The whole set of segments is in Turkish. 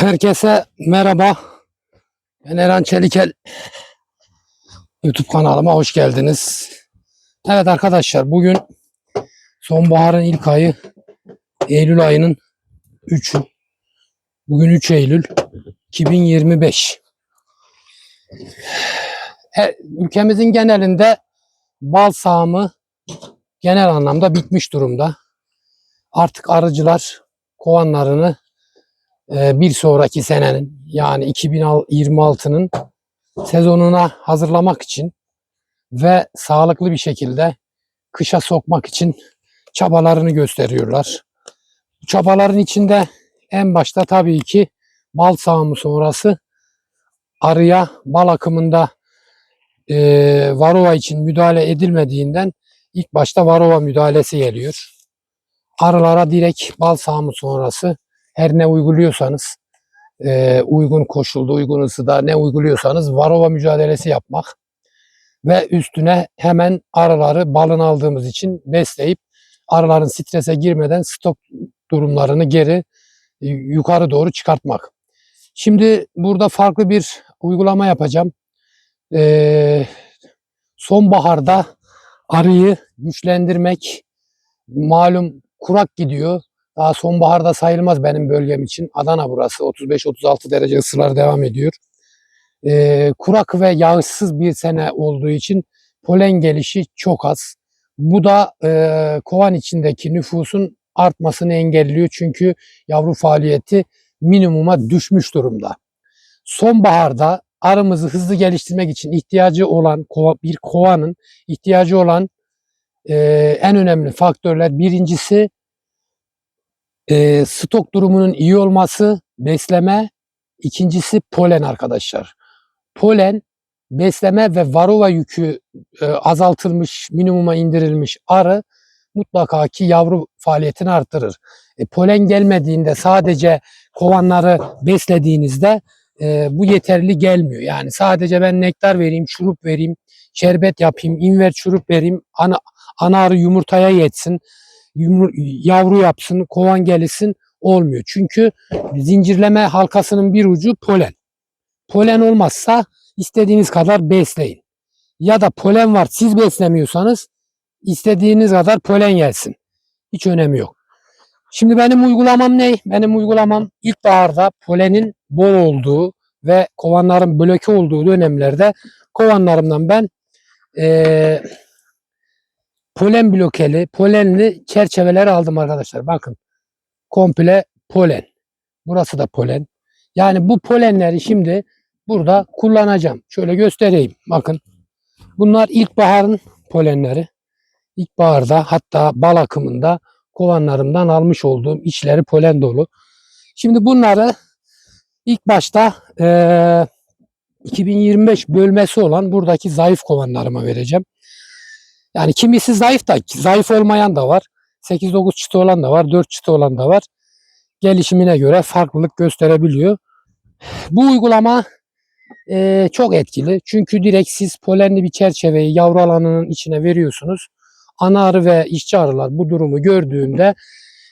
Herkese merhaba. Ben Eren Çelikel. YouTube kanalıma hoş geldiniz. Evet arkadaşlar bugün sonbaharın ilk ayı Eylül ayının 3'ü. Bugün 3 Eylül 2025. He- ülkemizin genelinde bal sağımı genel anlamda bitmiş durumda. Artık arıcılar kovanlarını e, bir sonraki senenin yani 2026'nın sezonuna hazırlamak için ve sağlıklı bir şekilde kışa sokmak için çabalarını gösteriyorlar. Bu çabaların içinde en başta tabii ki bal sağımı sonrası arıya bal akımında e, varova için müdahale edilmediğinden ilk başta varova müdahalesi geliyor. Arılara direkt bal sağımı sonrası her ne uyguluyorsanız e, uygun koşulda, uygun ısıda ne uyguluyorsanız varova mücadelesi yapmak ve üstüne hemen arıları balın aldığımız için besleyip arıların strese girmeden stok durumlarını geri e, yukarı doğru çıkartmak. Şimdi burada farklı bir uygulama yapacağım. E, sonbaharda arıyı güçlendirmek malum kurak gidiyor. Daha sonbaharda sayılmaz benim bölgem için. Adana burası 35-36 derece ısılar devam ediyor. Ee, kurak ve yağışsız bir sene olduğu için polen gelişi çok az. Bu da e, kovan içindeki nüfusun artmasını engelliyor. Çünkü yavru faaliyeti minimuma düşmüş durumda. Sonbaharda arımızı hızlı geliştirmek için ihtiyacı olan bir kovanın ihtiyacı olan e, en önemli faktörler birincisi e, stok durumunun iyi olması, besleme, ikincisi polen arkadaşlar. Polen, besleme ve varova yükü e, azaltılmış, minimuma indirilmiş arı mutlaka ki yavru faaliyetini arttırır. E, polen gelmediğinde sadece kovanları beslediğinizde e, bu yeterli gelmiyor. Yani sadece ben nektar vereyim, şurup vereyim, şerbet yapayım, inver şurup vereyim, ana, ana arı yumurtaya yetsin, yumur, yavru yapsın, kovan gelişsin olmuyor. Çünkü zincirleme halkasının bir ucu polen. Polen olmazsa istediğiniz kadar besleyin. Ya da polen var siz beslemiyorsanız istediğiniz kadar polen gelsin. Hiç önemi yok. Şimdi benim uygulamam ne? Benim uygulamam ilkbaharda polenin bol olduğu ve kovanların bloke olduğu dönemlerde kovanlarımdan ben eee polen blokeli, polenli çerçeveler aldım arkadaşlar. Bakın. Komple polen. Burası da polen. Yani bu polenleri şimdi burada kullanacağım. Şöyle göstereyim. Bakın. Bunlar ilkbaharın polenleri. İlkbaharda hatta bal akımında kovanlarımdan almış olduğum içleri polen dolu. Şimdi bunları ilk başta eee 2025 bölmesi olan buradaki zayıf kovanlarıma vereceğim. Yani kimisi zayıf da zayıf olmayan da var. 8-9 çıtı olan da var. 4 çıtı olan da var. Gelişimine göre farklılık gösterebiliyor. Bu uygulama eee, çok etkili. Çünkü direkt siz polenli bir çerçeveyi yavru alanının içine veriyorsunuz. Ana arı ve işçi arılar bu durumu gördüğünde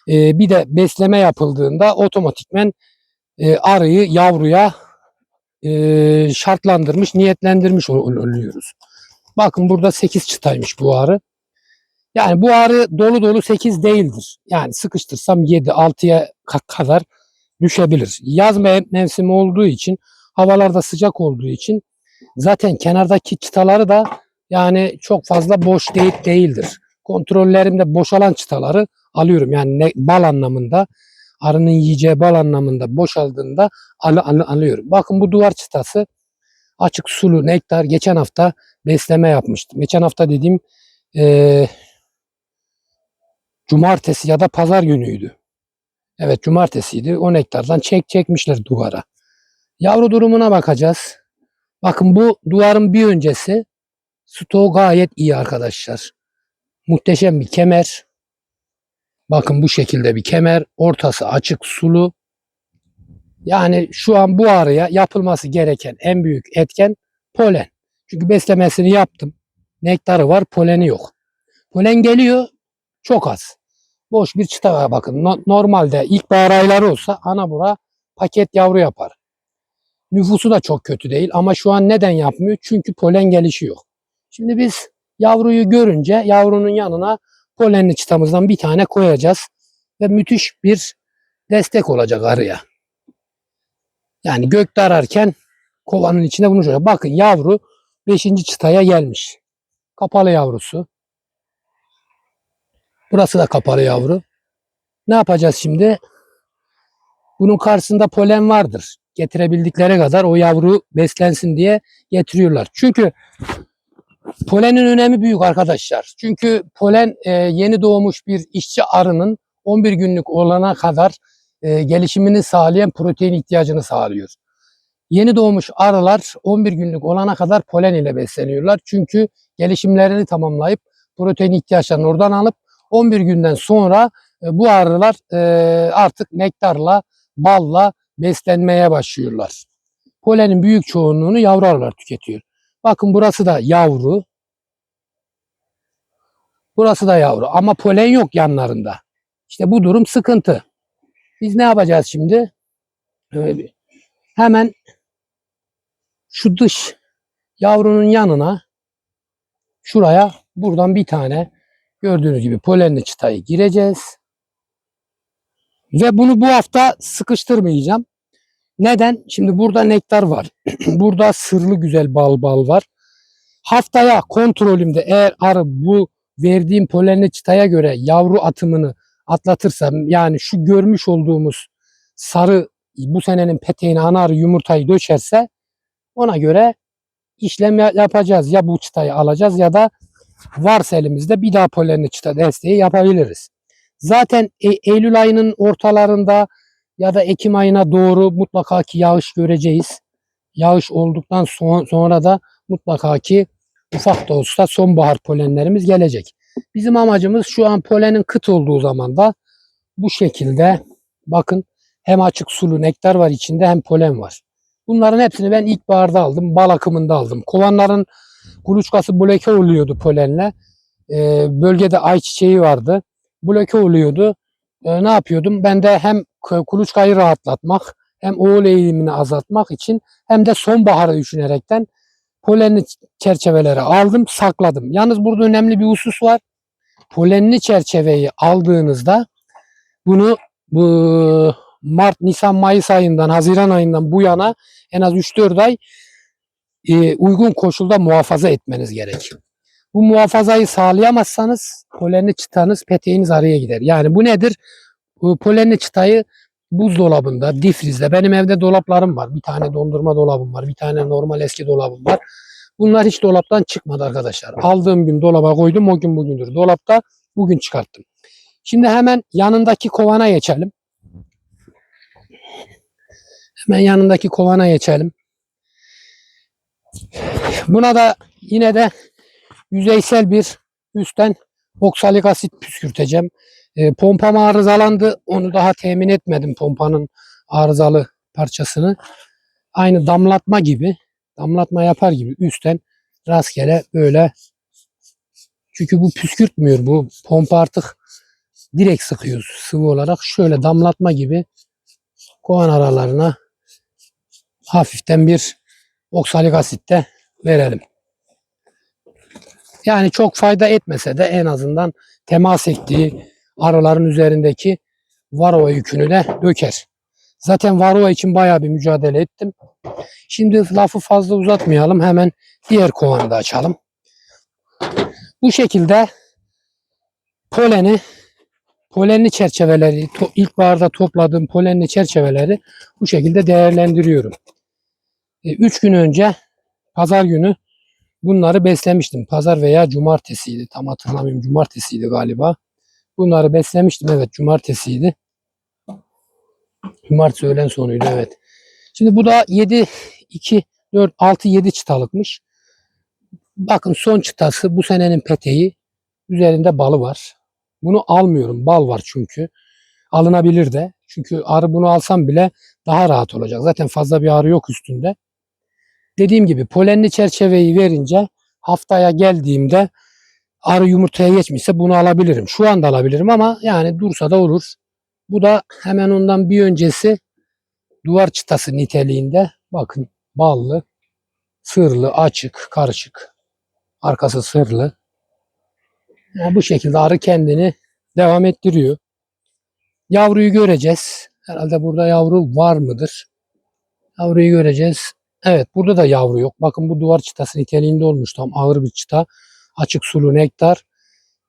eee, bir de besleme yapıldığında otomatikmen eee, arıyı yavruya eee, şartlandırmış, niyetlendirmiş ol- oluyoruz. Bakın burada 8 çıtaymış bu arı. Yani bu arı dolu dolu 8 değildir. Yani sıkıştırsam 7, 6'ya ka- kadar düşebilir. Yaz me- mevsimi olduğu için, havalarda sıcak olduğu için zaten kenardaki çıtaları da yani çok fazla boş değil değildir. Kontrollerimde boşalan çıtaları alıyorum. Yani ne, bal anlamında, arının yiyeceği bal anlamında boşaldığında al, al- alıyorum. Bakın bu duvar çıtası açık sulu nektar geçen hafta besleme yapmıştım. Geçen hafta dediğim eee, cumartesi ya da pazar günüydü. Evet cumartesiydi. 10 hektardan çek çekmişler duvara. Yavru durumuna bakacağız. Bakın bu duvarın bir öncesi stoğu gayet iyi arkadaşlar. Muhteşem bir kemer. Bakın bu şekilde bir kemer. Ortası açık sulu. Yani şu an bu arıya yapılması gereken en büyük etken polen. Çünkü beslemesini yaptım. Nektarı var, poleni yok. Polen geliyor, çok az. Boş bir çıta bakın. No- normalde ilkbahar ayları olsa ana bura paket yavru yapar. Nüfusu da çok kötü değil ama şu an neden yapmıyor? Çünkü polen gelişi yok. Şimdi biz yavruyu görünce yavrunun yanına polenli çıtamızdan bir tane koyacağız ve müthiş bir destek olacak arıya. Yani gökte ararken kovanın içine bunu şöyle. Bakın yavru 5. çıtaya gelmiş. Kapalı yavrusu. Burası da kapalı yavru. Ne yapacağız şimdi? Bunun karşısında polen vardır. Getirebildikleri kadar o yavru beslensin diye getiriyorlar. Çünkü polenin önemi büyük arkadaşlar. Çünkü polen e, yeni doğmuş bir işçi arının 11 günlük olana kadar e, gelişimini sağlayan protein ihtiyacını sağlıyor. Yeni doğmuş arılar 11 günlük olana kadar polen ile besleniyorlar. Çünkü gelişimlerini tamamlayıp protein ihtiyaçlarını oradan alıp 11 günden sonra e, bu arılar e, artık nektarla, balla beslenmeye başlıyorlar. Polenin büyük çoğunluğunu yavru arılar tüketiyor. Bakın burası da yavru. Burası da yavru ama polen yok yanlarında. İşte bu durum sıkıntı. Biz ne yapacağız şimdi? Ee, Hemen şu dış yavrunun yanına şuraya buradan bir tane gördüğünüz gibi polenli çıtayı gireceğiz. Ve bunu bu hafta sıkıştırmayacağım. Neden? Şimdi burada nektar var. burada sırlı güzel bal bal var. Haftaya kontrolümde eğer arı bu verdiğim polenli çıtaya göre yavru atımını atlatırsam yani şu görmüş olduğumuz sarı bu senenin peteğine ana arı yumurtayı döşerse ona göre işlem ya- yapacağız. Ya bu çıtayı alacağız ya da varsa elimizde bir daha polenli çıta desteği yapabiliriz. Zaten E- Eylül ayının ortalarında ya da Ekim ayına doğru mutlaka ki yağış göreceğiz. Yağış olduktan son- sonra da mutlaka ki ufak da olsa sonbahar polenlerimiz gelecek. Bizim amacımız şu an polenin kıt olduğu zaman da bu şekilde bakın hem açık sulu nektar var içinde hem polen var. Bunların hepsini ben ilkbaharda aldım. Bal akımında aldım. Kovanların kuluçkası bloke oluyordu polenle. Ee, bölgede ayçiçeği vardı. Bloke oluyordu. Ee, ne yapıyordum? Ben de hem kuluçkayı rahatlatmak hem oğul eğilimini azaltmak için hem de sonbaharı düşünerekten polenli çerçeveleri aldım, sakladım. Yalnız burada önemli bir husus var. Polenli çerçeveyi aldığınızda bunu bu Mart, Nisan, Mayıs ayından, Haziran ayından bu yana en az 3-4 ay e, uygun koşulda muhafaza etmeniz gerek. Bu muhafazayı sağlayamazsanız polenli çıtanız, peteğiniz araya gider. Yani bu nedir? Polenli çıtayı buzdolabında, difrizde, benim evde dolaplarım var. Bir tane dondurma dolabım var, bir tane normal eski dolabım var. Bunlar hiç dolaptan çıkmadı arkadaşlar. Aldığım gün dolaba koydum, o gün bugündür. Dolapta bugün çıkarttım. Şimdi hemen yanındaki kovana geçelim. Hemen yanındaki kovana geçelim. Buna da yine de yüzeysel bir üstten oksalik asit püskürteceğim. E, pompam arızalandı. Onu daha temin etmedim pompanın arızalı parçasını. Aynı damlatma gibi, damlatma yapar gibi üstten rastgele böyle çünkü bu püskürtmüyor. Bu pompa artık direkt sıkıyor sıvı olarak. Şöyle damlatma gibi kovan aralarına hafiften bir oksalik asit de verelim. Yani çok fayda etmese de en azından temas ettiği arıların üzerindeki varroa yükünü de döker. Zaten varroa için bayağı bir mücadele ettim. Şimdi lafı fazla uzatmayalım. Hemen diğer kovanı da açalım. Bu şekilde poleni polenli çerçeveleri to, ilkbaharda topladığım polenli çerçeveleri bu şekilde değerlendiriyorum. 3 gün önce pazar günü bunları beslemiştim. Pazar veya cumartesiydi. Tam hatırlamıyorum. Cumartesiydi galiba. Bunları beslemiştim. Evet cumartesiydi. Cumartesi öğlen sonuydu evet. Şimdi bu da 7, 2, 4, 6, 7 çıtalıkmış. Bakın son çıtası bu senenin peteği. Üzerinde balı var. Bunu almıyorum. Bal var çünkü. Alınabilir de. Çünkü arı bunu alsam bile daha rahat olacak. Zaten fazla bir arı yok üstünde. Dediğim gibi polenli çerçeveyi verince haftaya geldiğimde arı yumurtaya geçmişse bunu alabilirim. Şu anda alabilirim ama yani dursa da olur. Bu da hemen ondan bir öncesi duvar çıtası niteliğinde bakın ballı, sırlı, açık, karışık. Arkası sırlı. Yani bu şekilde arı kendini devam ettiriyor. Yavruyu göreceğiz. Herhalde burada yavru var mıdır? Yavruyu göreceğiz. Evet burada da yavru yok. Bakın bu duvar çıtası niteliğinde olmuş. Tam ağır bir çıta. Açık sulu nektar.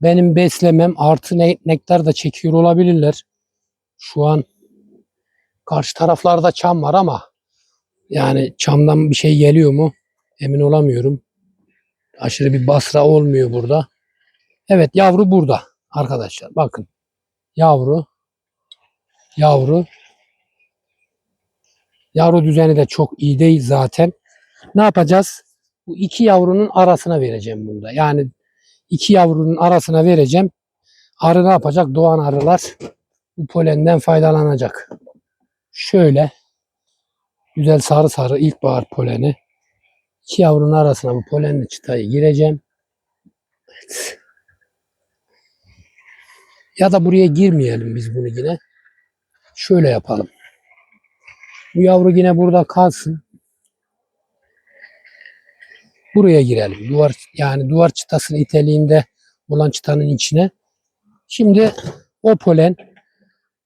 Benim beslemem artı ne- nektar da çekiyor olabilirler. Şu an karşı taraflarda çam var ama yani çamdan bir şey geliyor mu emin olamıyorum. Aşırı bir basra olmuyor burada. Evet yavru burada arkadaşlar. Bakın yavru yavru yavru düzeni de çok iyi değil zaten. Ne yapacağız? Bu iki yavrunun arasına vereceğim bunda. Yani iki yavrunun arasına vereceğim. Arı ne yapacak? Doğan arılar bu polenden faydalanacak. Şöyle güzel sarı sarı ilkbahar poleni. İki yavrunun arasına bu polenli çıtayı gireceğim. Evet. Ya da buraya girmeyelim biz bunu yine. Şöyle yapalım. Bu yavru yine burada kalsın. Buraya girelim. Duvar yani duvar çıtasının iteliğinde olan çıtanın içine. Şimdi o polen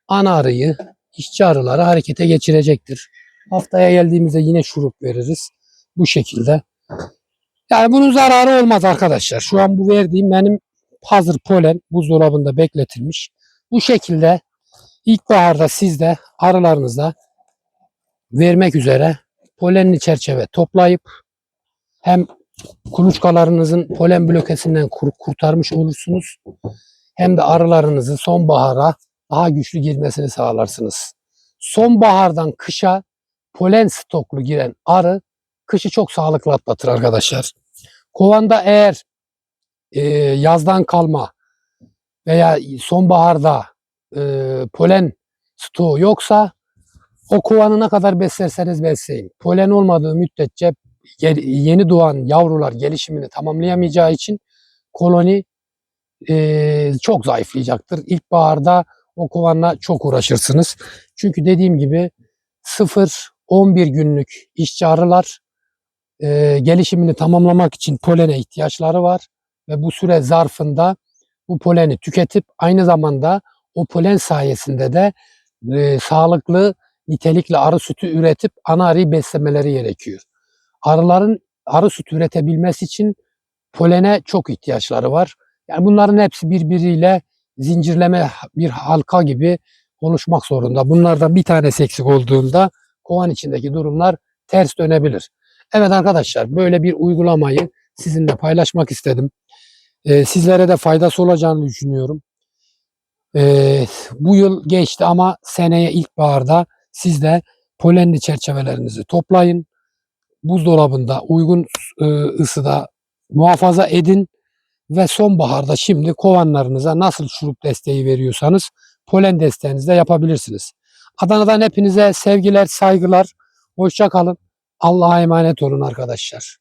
ana arıyı, işçi arıları harekete geçirecektir. Haftaya geldiğimizde yine şurup veririz. Bu şekilde. Yani bunun zararı olmaz arkadaşlar. Şu an bu verdiğim benim hazır polen buzdolabında bekletilmiş. Bu şekilde ilkbaharda siz de arılarınıza vermek üzere polenli çerçeve toplayıp hem kuluçkalarınızın polen blokesinden kur- kurtarmış olursunuz hem de arılarınızı sonbahara daha güçlü girmesini sağlarsınız. Sonbahardan kışa polen stoklu giren arı kışı çok sağlıklı atlatır arkadaşlar. Kovanda eğer e, yazdan kalma veya sonbaharda e, polen stoğu yoksa o kovanı ne kadar beslerseniz besleyin. Polen olmadığı müddetçe yeni doğan yavrular gelişimini tamamlayamayacağı için koloni e, çok zayıflayacaktır. İlkbaharda o kovanla çok uğraşırsınız. Çünkü dediğim gibi 0-11 günlük işçi arılar e, gelişimini tamamlamak için polene ihtiyaçları var ve bu süre zarfında bu poleni tüketip aynı zamanda o polen sayesinde de e, sağlıklı nitelikli arı sütü üretip ana arıyı beslemeleri gerekiyor. Arıların arı sütü üretebilmesi için polene çok ihtiyaçları var. Yani bunların hepsi birbiriyle zincirleme bir halka gibi oluşmak zorunda. Bunlardan bir tanesi eksik olduğunda kovan içindeki durumlar ters dönebilir. Evet arkadaşlar böyle bir uygulamayı sizinle paylaşmak istedim. Ee, sizlere de faydası olacağını düşünüyorum. Ee, bu yıl geçti ama seneye ilkbaharda siz de polenli çerçevelerinizi toplayın. Buzdolabında uygun e, ısıda muhafaza edin ve sonbaharda şimdi kovanlarınıza nasıl şurup desteği veriyorsanız polen desteğinizi de yapabilirsiniz. Adana'dan hepinize sevgiler, saygılar. Hoşça kalın. Allah'a emanet olun arkadaşlar.